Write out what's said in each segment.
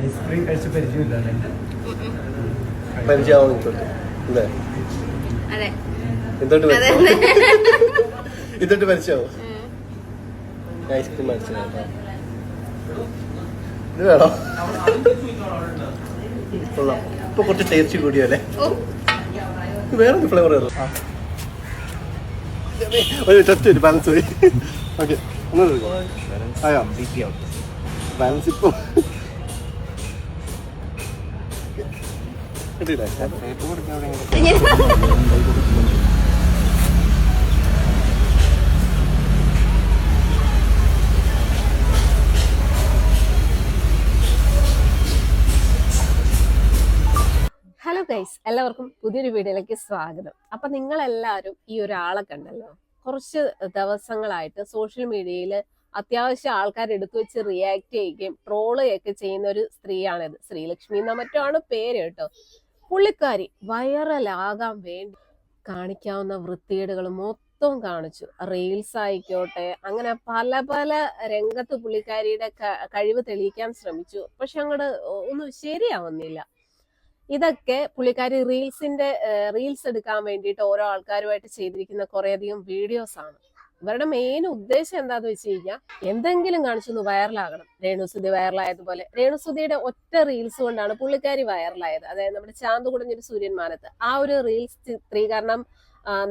Ice cream കഴിച്ച പരിചയമില്ല അല്ലേ? പരിചയമാവും ഇപ്പോഴത്തെ അല്ലേ അതെ ഇതൊട്ട് പരിചയമാവും. ഐസ്ക്രീം മേടിച്ചു ഇത് വേണോ? കൊള്ളാം. ഇപ്പൊ കുറച്ച് ടേസ്റ്റ് കൂടിയോ അല്ലേ? ഓ. ഇത് വേറെ ഫ്ലേവർ ഒരു ടെസ്റ്റ് ഒരു ബാലൻസ് പോയി ഓക്കെ ആയോ? ബാലൻസ് ഇപ്പൊ. ഹലോ ഗൈസ് എല്ലാവർക്കും പുതിയൊരു വീഡിയോയിലേക്ക് സ്വാഗതം. അപ്പൊ നിങ്ങൾ എല്ലാവരും ഈ ഒരാളെ കണ്ടല്ലോ? കുറച്ച് ദിവസങ്ങളായിട്ട് സോഷ്യൽ മീഡിയയിൽ അത്യാവശ്യം ആൾക്കാർ എടുത്തു വെച്ച് റിയാക്ട് ചെയ്യുകയും ട്രോൾ ഒക്കെ ചെയ്യുന്ന ഒരു സ്ത്രീയാണിത്. ശ്രീലക്ഷ്മി എന്ന മറ്റോ ആണ് പേര് കേട്ടോ. പുള്ളിക്കാരി വൈറലാകാൻ വേണ്ടി കാണിക്കാവുന്ന വൃത്തികേടുകൾ മൊത്തം കാണിച്ചു. റീൽസ് ആയിക്കോട്ടെ അങ്ങനെ പല പല രംഗത്ത് പുള്ളിക്കാരിയുടെ കഴിവ് തെളിയിക്കാൻ ശ്രമിച്ചു. പക്ഷെ അങ്ങോട്ട് ഒന്നും ശരിയാവുന്നില്ല. ഇതൊക്കെ പുള്ളിക്കാരി റീൽസിന്റെ റീൽസ് എടുക്കാൻ വേണ്ടിയിട്ട് ഓരോ ആൾക്കാരുമായിട്ട് ചെയ്തിരിക്കുന്ന കുറേയധികം വീഡിയോസ് ആണ് ഇവരുടെ മെയിൻ ഉദ്ദേശം എന്താന്ന് വെച്ച് കഴിഞ്ഞാൽ എന്തെങ്കിലും കാണിച്ചൊന്ന് വൈറലാകണം രേണുസുതി വൈറലായതുപോലെ രേണുസുതിയുടെ ഒറ്റ റീൽസ് കൊണ്ടാണ് പുള്ളിക്കാരി വൈറലായത് അതായത് നമ്മുടെ ചാന്ത് കുടഞ്ഞൊരു സൂര്യൻ മാനത്ത്. ആ ഒരു റീൽസ് ചിത്രീകരണം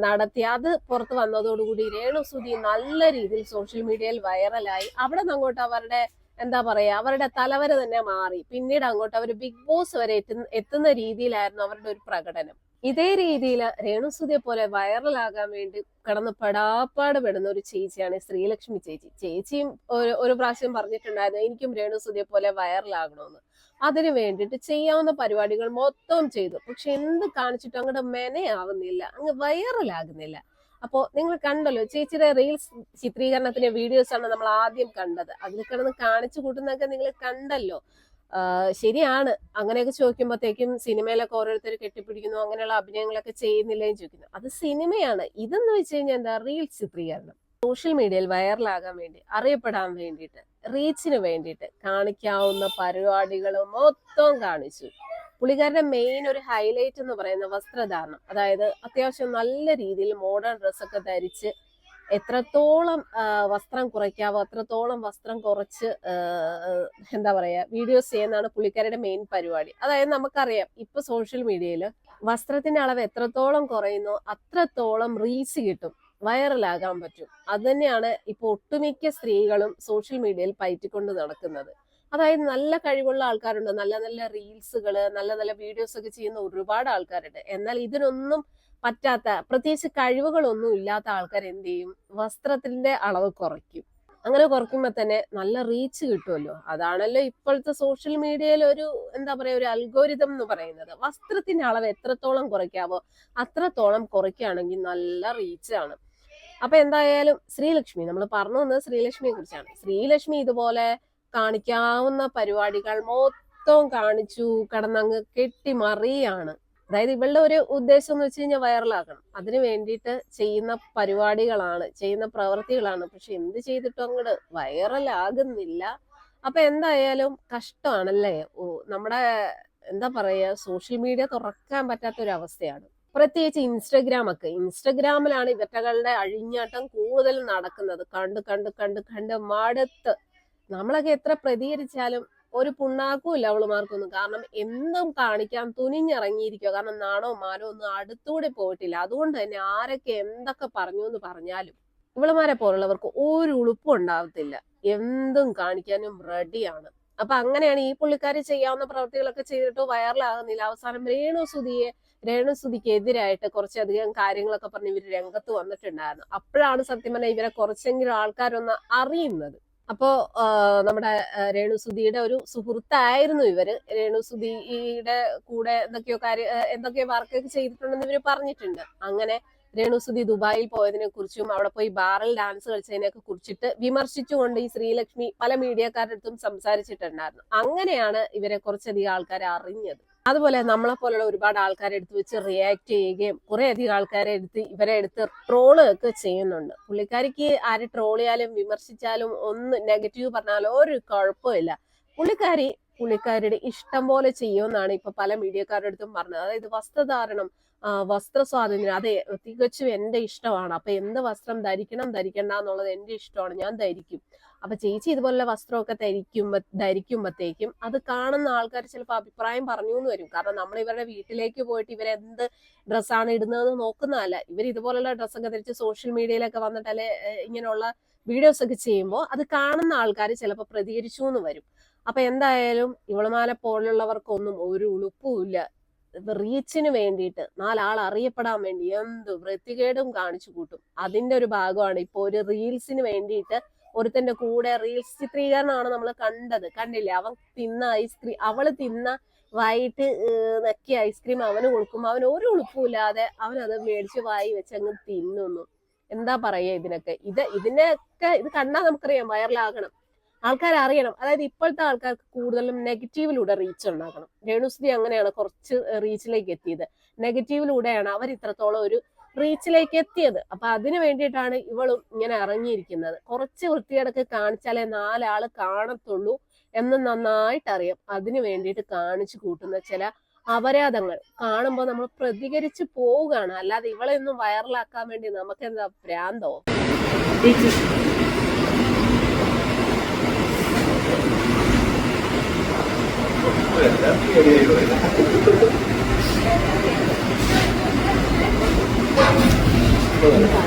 നടത്തി. അത് പുറത്ത് വന്നതോടുകൂടി രേണുസുതി നല്ല രീതിയിൽ സോഷ്യൽ മീഡിയയിൽ വൈറലായി അവിടെ നിന്ന് അങ്ങോട്ട് അവരുടെ എന്താ പറയാ അവരുടെ തലവര തന്നെ മാറി. പിന്നീട് അങ്ങോട്ട് അവർ ബിഗ് ബോസ് വരെ എത്തുന്ന രീതിയിലായിരുന്നു അവരുടെ ഒരു പ്രകടനം. ഇതേ രീതിയിൽ രേണുസുതിയെ പോലെ വൈറലാകാൻ വേണ്ടി കടന്ന് പെടാപ്പാട് പെടുന്ന ഒരു ചേച്ചിയാണ് ശ്രീലക്ഷ്മി ചേച്ചി. ചേച്ചിയും ഒരു ഒരു പ്രാവശ്യം പറഞ്ഞിട്ടുണ്ടായിരുന്നു എനിക്കും രേണുസുതിയെ പോലെ വൈറലാകണമെന്ന് അതിനു വേണ്ടിയിട്ട് ചെയ്യാവുന്ന പരിപാടികൾ മൊത്തം ചെയ്തു. പക്ഷെ എന്ത് കാണിച്ചിട്ടും അങ്ങോട്ട് മെനയാവുന്നില്ല അങ്ങ് വൈറലാകുന്നില്ല. അപ്പോ നിങ്ങൾ കണ്ടല്ലോ ചേച്ചിയുടെ റീൽസ് ചിത്രീകരണത്തിന്റെ വീഡിയോസ് ആണ് നമ്മൾ ആദ്യം കണ്ടത്. അതിൽ കിടന്ന് കാണിച്ചു കൂട്ടുന്നൊക്കെ നിങ്ങൾ കണ്ടല്ലോ. ശരിയാണ്. അങ്ങനെയൊക്കെ ചോദിക്കുമ്പോഴത്തേക്കും സിനിമയിലൊക്കെ ഓരോരുത്തർ കെട്ടിപ്പിടിക്കുന്നു അങ്ങനെയുള്ള അഭിനയങ്ങളൊക്കെ ചെയ്യുന്നില്ലേ ചോദിക്കുന്നു. അത് സിനിമയാണ്. ഇതെന്ന് വെച്ച് കഴിഞ്ഞാൽ എന്താ? റീൽ ചിത്രീകരണം. സോഷ്യൽ മീഡിയയിൽ വൈറലാകാൻ വേണ്ടി അറിയപ്പെടാൻ വേണ്ടിയിട്ട് റീച്ചിന് വേണ്ടിയിട്ട് കാണിക്കാവുന്ന പരിപാടികൾ മൊത്തം കാണിച്ചു. പുള്ളിക്കാരുടെ മെയിൻ ഒരു ഹൈലൈറ്റ് എന്ന് പറയുന്ന വസ്ത്രധാരണം. അതായത് അത്യാവശ്യം നല്ല രീതിയിൽ മോഡേൺ ഡ്രസ്സൊക്കെ ധരിച്ച് എത്രത്തോളം വസ്ത്രം കുറയ്ക്കാവോ അത്രത്തോളം വസ്ത്രം കുറച്ച് എന്താ പറയാ വീഡിയോസ് ചെയ്യുന്നതാണ് പുള്ളിക്കാരുടെ മെയിൻ പരിപാടി. അതായത് നമുക്കറിയാം ഇപ്പൊ സോഷ്യൽ മീഡിയയിൽ വസ്ത്രത്തിന്റെ അളവ് എത്രത്തോളം കുറയുന്നോ അത്രത്തോളം റീൽസ് കിട്ടും വൈറലാകാൻ പറ്റും. അത് തന്നെയാണ് ഇപ്പൊ ഒട്ടുമിക്ക സ്ത്രീകളും സോഷ്യൽ മീഡിയയിൽ പയറ്റിക്കൊണ്ട് നടക്കുന്നത്. അതായത് നല്ല കഴിവുള്ള ആൾക്കാരുണ്ട് നല്ല നല്ല റീൽസുകൾ നല്ല നല്ല വീഡിയോസ് ഒക്കെ ചെയ്യുന്ന ഒരുപാട് ആൾക്കാരുണ്ട്. എന്നാൽ ഇതിനൊന്നും പറ്റാത്ത പ്രത്യേകിച്ച് കഴിവുകളൊന്നും ഇല്ലാത്ത ആൾക്കാർ എന്ത് ചെയ്യും? വസ്ത്രത്തിന്റെ അളവ് കുറയ്ക്കും. അങ്ങനെ കുറയ്ക്കുമ്പോൾ തന്നെ നല്ല റീച്ച് കിട്ടുമല്ലോ അതാണല്ലോ ഇപ്പോഴത്തെ സോഷ്യൽ മീഡിയയിൽ ഒരു എന്താ പറയാ ഒരു അൽഗോരിതം എന്ന് പറയുന്നത്. വസ്ത്രത്തിന്റെ അളവ് എത്രത്തോളം കുറയ്ക്കാവോ അത്രത്തോളം കുറയ്ക്കുകയാണെങ്കിൽ നല്ല റീച്ചാണ് അപ്പൊ എന്തായാലും ശ്രീലക്ഷ്മി നമ്മൾ പറഞ്ഞു വന്നത് ശ്രീലക്ഷ്മിയെ കുറിച്ചാണ്. ശ്രീലക്ഷ്മി ഇതുപോലെ കാണിക്കാവുന്ന പരിപാടികൾ മൊത്തം കാണിച്ചു കടന്നങ്ങ് കെട്ടിമറിയാണ്. അതായത് ഇവളുടെ ഒരു ഉദ്ദേശം എന്ന് വെച്ച് കഴിഞ്ഞാൽ വൈറലാക്കണം. അതിന് വേണ്ടിയിട്ട് ചെയ്യുന്ന പരിപാടികളാണ് ചെയ്യുന്ന പ്രവൃത്തികളാണ് പക്ഷെ എന്ത് ചെയ്തിട്ടും അങ്ങോട്ട് വൈറലാകുന്നില്ല. അപ്പൊ എന്തായാലും കഷ്ടമാണല്ലേ? ഓ നമ്മുടെ എന്താ പറയാ സോഷ്യൽ മീഡിയ തുറക്കാൻ പറ്റാത്ത ഒരു അവസ്ഥയാണ് പ്രത്യേകിച്ച് ഇൻസ്റ്റഗ്രാം ഒക്കെ. ഇൻസ്റ്റഗ്രാമിലാണ് ഇവറ്റകളുടെ അഴിഞ്ഞാട്ടം കൂടുതൽ നടക്കുന്നത്. കണ്ട് കണ്ട് കണ്ട് കണ്ട് മടുത്ത്. നമ്മളൊക്കെ എത്ര പ്രതികരിച്ചാലും ഒരു പുണ്ണാക്കും ഇല്ല അവളുമാർക്കൊന്നും. കാരണം എന്തും കാണിക്കാൻ തുനിഞ്ഞിറങ്ങിയിരിക്കുക കാരണം നാണോ മാനോ ഒന്നും അടുത്തൂടെ പോയിട്ടില്ല. അതുകൊണ്ട് തന്നെ ആരൊക്കെ എന്തൊക്കെ പറഞ്ഞു എന്ന് പറഞ്ഞാലും ഇവളുമാരെ പോലുള്ളവർക്ക് ഒരു ഉളുപ്പും ഉണ്ടാവത്തില്ല. എന്തും കാണിക്കാനും റെഡിയാണ്. അപ്പൊ അങ്ങനെയാണ് ഈ പുള്ളിക്കാരി ചെയ്യാവുന്ന പ്രവൃത്തികളൊക്കെ ചെയ്തിട്ട് വൈറലാകുന്നില്ല. അവസാനം രേണുസുതിയെ രേണുസുതിക്ക് എതിരായിട്ട് കുറച്ചധികം കാര്യങ്ങളൊക്കെ പറഞ്ഞ് ഇവർ രംഗത്ത് വന്നിട്ടുണ്ടായിരുന്നു. അപ്പോഴാണ് സത്യം പറഞ്ഞാൽ ഇവരെ കുറച്ചെങ്കിലും ആൾക്കാരൊന്ന് അറിയുന്നത്. അപ്പോ നമ്മുടെ രേണു രേണുസുതിയുടെ ഒരു സുഹൃത്തായിരുന്നു ഇവർ. രേണുസുതിയുടെ കൂടെ എന്തൊക്കെയോ കാര്യം എന്തൊക്കെയോ വർക്കൊക്കെ ചെയ്തിട്ടുണ്ടെന്ന് ഇവർ പറഞ്ഞിട്ടുണ്ട്. അങ്ങനെ രേണു രേണുസുതി ദുബായിൽ പോയതിനെ കുറിച്ചും അവിടെ പോയി ബാറിൽ ഡാൻസ് കളിച്ചതിനെയൊക്കെ കുറിച്ചിട്ട് വിമർശിച്ചുകൊണ്ട് ഈ ശ്രീലക്ഷ്മി പല മീഡിയക്കാരുടെ അടുത്തും സംസാരിച്ചിട്ടുണ്ടായിരുന്നു. അങ്ങനെയാണ് ഇവരെ കുറച്ചധികം ആൾക്കാർ അറിഞ്ഞത് അതുപോലെ നമ്മളെ പോലുള്ള ഒരുപാട് ആൾക്കാരെ എടുത്ത് വെച്ച് റിയാക്ട് ചെയ്യുകയും കുറെ അധികം ആൾക്കാരെ എടുത്ത് ഇവരെ എടുത്ത് ട്രോൾ ഒക്കെ ചെയ്യുന്നുണ്ട്. പുള്ളിക്കാരിക്ക് ആരെ ട്രോൾ ചെയ്യാലും വിമർശിച്ചാലും ഒന്ന് നെഗറ്റീവ് പറഞ്ഞാലും ഒരു കുഴപ്പമില്ല പുള്ളിക്കാരി പുള്ളിക്കാരിയുടെ ഇഷ്ടം പോലെ ചെയ്യുമെന്നാണ് ഇപ്പൊ പല മീഡിയക്കാരുടെ അടുത്തും പറഞ്ഞത്. അതായത് വസ്ത്രധാരണം വസ്ത്ര സ്വാതന്ത്ര്യം അതെ തികച്ചും എന്റെ ഇഷ്ടമാണ്. അപ്പൊ എന്ത് വസ്ത്രം ധരിക്കണം ധരിക്കണ്ട എന്നുള്ളത് എന്റെ ഇഷ്ടമാണ്. ഞാൻ ധരിക്കും. അപ്പൊ ചേച്ചി ഇതുപോലുള്ള വസ്ത്രമൊക്കെ ധരിക്കുമ്പോ ധരിക്കുമ്പോഴത്തേക്കും അത് കാണുന്ന ആൾക്കാർ ചിലപ്പോൾ അഭിപ്രായം പറഞ്ഞു എന്ന് വരും. കാരണം നമ്മൾ ഇവരുടെ വീട്ടിലേക്ക് പോയിട്ട് ഇവരെന്ത് ഡ്രസ്സാണ് ഇടുന്നതെന്ന് നോക്കുന്നതല്ല. ഇവർ ഇതുപോലുള്ള ഡ്രസ്സൊക്കെ ധരിച്ച് സോഷ്യൽ മീഡിയയിലൊക്കെ വന്നിട്ട് അല്ലെ ഇങ്ങനെയുള്ള വീഡിയോസ് ഒക്കെ ചെയ്യുമ്പോൾ അത് കാണുന്ന ആൾക്കാർ ചിലപ്പോൾ പ്രതികരിച്ചു എന്ന് വരും. അപ്പൊ എന്തായാലും ഇവളമാല പോലുള്ളവർക്കൊന്നും ഒരു ഉളുപ്പുമില്ല റീച്ചിന് വേണ്ടിയിട്ട് നാലാൾ അറിയപ്പെടാൻ വേണ്ടി എന്ത് വൃത്തികേടും കാണിച്ചു കൂട്ടും. അതിന്റെ ഒരു ഭാഗമാണ് ഇപ്പൊ ഒരു റീൽസിന് വേണ്ടിയിട്ട് ഒരുത്തന്റെ കൂടെ റീൽസ് ചിത്രീകരണമാണ് നമ്മൾ കണ്ടത്. കണ്ടില്ലേ? അവൻ തിന്ന ഐസ്ക്രീം അവൾ തിന്ന വൈകിട്ട് നക്കിയ ഐസ്ക്രീം അവന് കൊടുക്കും അവൻ ഒരു ഉളുപ്പുമില്ലാതെ അവൻ അത് മേടിച്ച് വായി വെച്ച് അങ്ങ് തിന്നുന്നു. എന്താ പറയുക ഇതിനൊക്കെ? ഇത് ഇതിനൊക്കെ ഇത് കണ്ടാൽ നമുക്കറിയാം വൈറലാകണം. ആൾക്കാർ അറിയണം അതായത് ഇപ്പോഴത്തെ ആൾക്കാർക്ക് കൂടുതലും നെഗറ്റീവിലൂടെ റീച്ച് ഉണ്ടാക്കണം രേണുസ്തി അങ്ങനെയാണ് കുറച്ച് റീച്ചിലേക്ക് എത്തിയത്. നെഗറ്റീവിലൂടെയാണ് അവർ ഇത്രത്തോളം ഒരു റീച്ചിലേക്ക് എത്തിയത്. അപ്പൊ അതിനു വേണ്ടിയിട്ടാണ് ഇവളും ഇങ്ങനെ ഇറങ്ങിയിരിക്കുന്നത്. കുറച്ച് വൃത്തിയടക്ക് കാണിച്ചാലേ നാലാൾ കാണത്തുള്ളൂ എന്ന് നന്നായിട്ട് അറിയാം അതിനു വേണ്ടിയിട്ട് കാണിച്ചു കൂട്ടുന്ന ചില അപരാധങ്ങൾ. കാണുമ്പോൾ നമ്മൾ പ്രതികരിച്ചു പോവുകയാണ്. അല്ലാതെ ഇവളെ ഒന്നും വൈറലാക്കാൻ വേണ്ടി നമുക്ക് എന്താ ഭ്രാന്തോ そう。